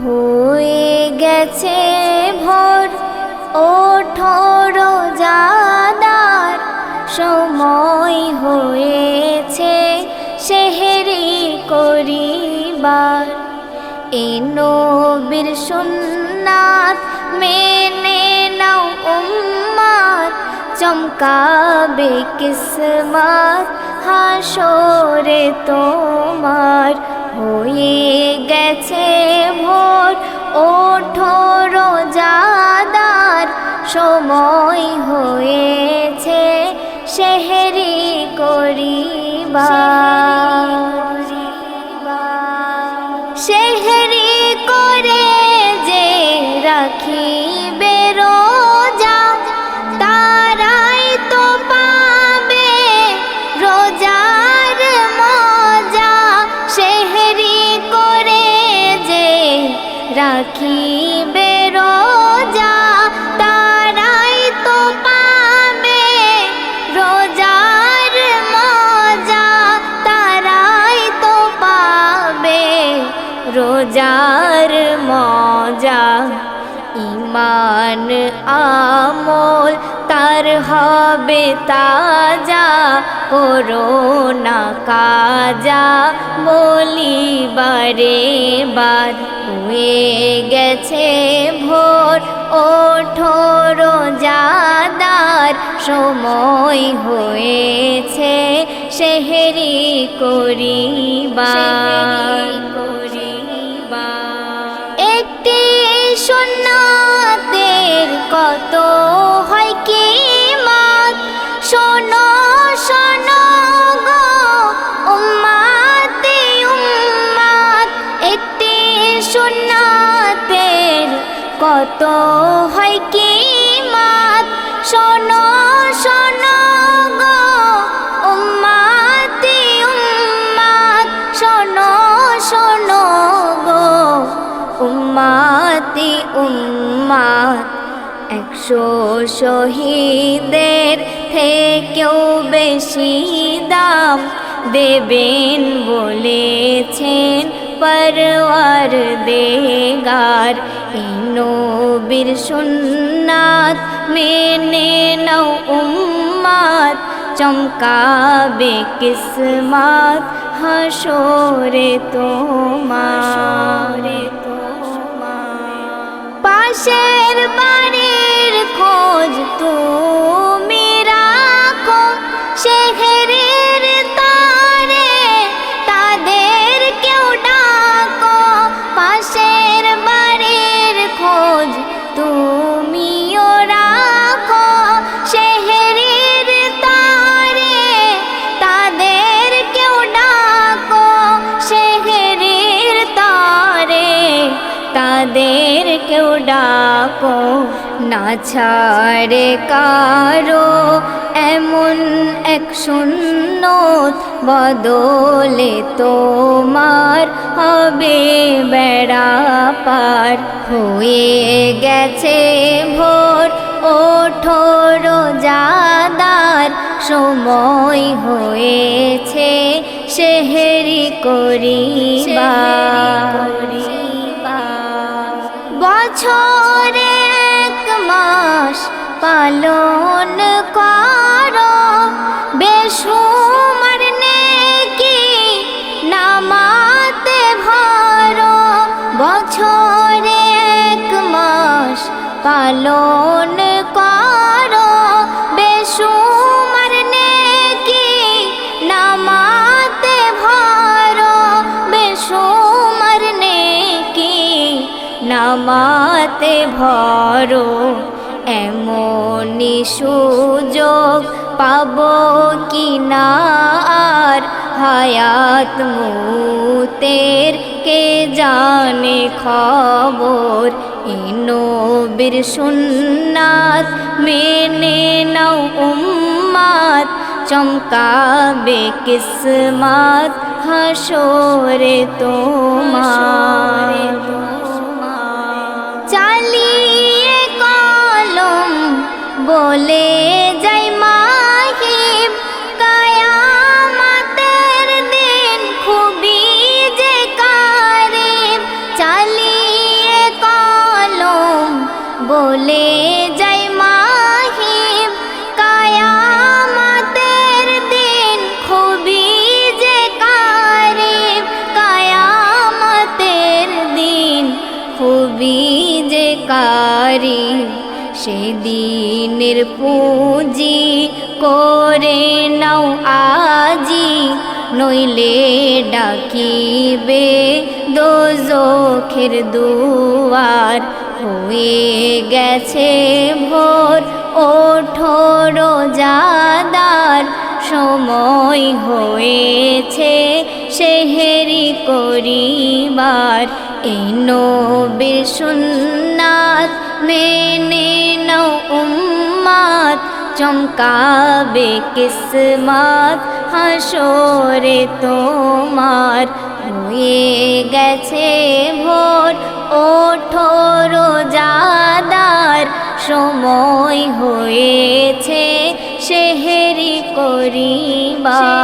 হয়ে গেছে ভোর, ওঠর জাদার সময় হয়েছে সেহেরি করিবার। এ নবীর সুন্নাত মেনে নাও উম্মাত চমকাবে কিসমত হাসরে তোমার। হয়ে গেছে ভোর ওঠর জাদার সময় হয়েছে সেহেরি করিবার। রাখিবে রোজা তারাই তো পাবে রোজার মজা তারাই তো পাবে রোজার মজা। ইমান আমল তার হবে তাজা, করোনা কাজা বলি বারে বার হয়ে গেছে ভোর। ওঠর জাদার সময় হয়েছে, সেহেরি করিবার। একটি সুন্নাতের কত শোনো শোনো গো, উম্মাতে, উম্মাত, একটি সুন্নাতের কত হয় কি মত শোনো শোনো গো, উম্মাতে, উম্মাত, শোনো শোনো গো, উম্মাতি, উম্মাত। শহীদের থেকেও বেশি দাম দেবেন বলেছেন পরওয়ার দেগার নবীর সুন্নাত মেনে নাও উম্মাত চমকাবে কিসমত হাসরে তোমার। পাশের বাড়ির ডাকো, না ছাড়ে কারও এমন এক সুন্নত বদলে তোমার হবে বেড়া পার। হয়ে গেছে ভোর ওঠর জাদার সময় হয়েছে সেহেরি করিবার। পালন করো। বেশুমার নেকি নামাতে ভরো। বছরে এক মাস পালন করো। বেশুমার নেকি নামাতে ভরো। বেশুমার নেকি নামাতে ভরো। এমনই সুযোগ পাব কি না আর হায়াত মুতের কে জানে খবর? এ নবীর সুন্নাত মেনে নাও উম্মাত। চমকাবে কিসমত হাসরে তোমার। বলে যাই মাহিম কায়ামাতের দিন খুবই যে কারিম, চালিয়ে কলম বলে যাই মাহিম কায়ামাতের দিন খুবই যে কারিম, কায়ামাতের দিন খুবই যে কারিম। সেদিনের পুঁজি করে নাও আজি, নইলে ডাকিবে দোজখের দুয়ার। হয়ে গেছে ভোর ওঠোর জাদার সময় হয়েছে সেহেরি করিবার। এই নবীর সুন্নাত মেনে নাও উম্মাত চমকাবে কিসমত, হাসরে তোমার। হয়ে গেছে ভোর ওঠোর জাদার সময় হয়েছে, সেহেরি করিবার।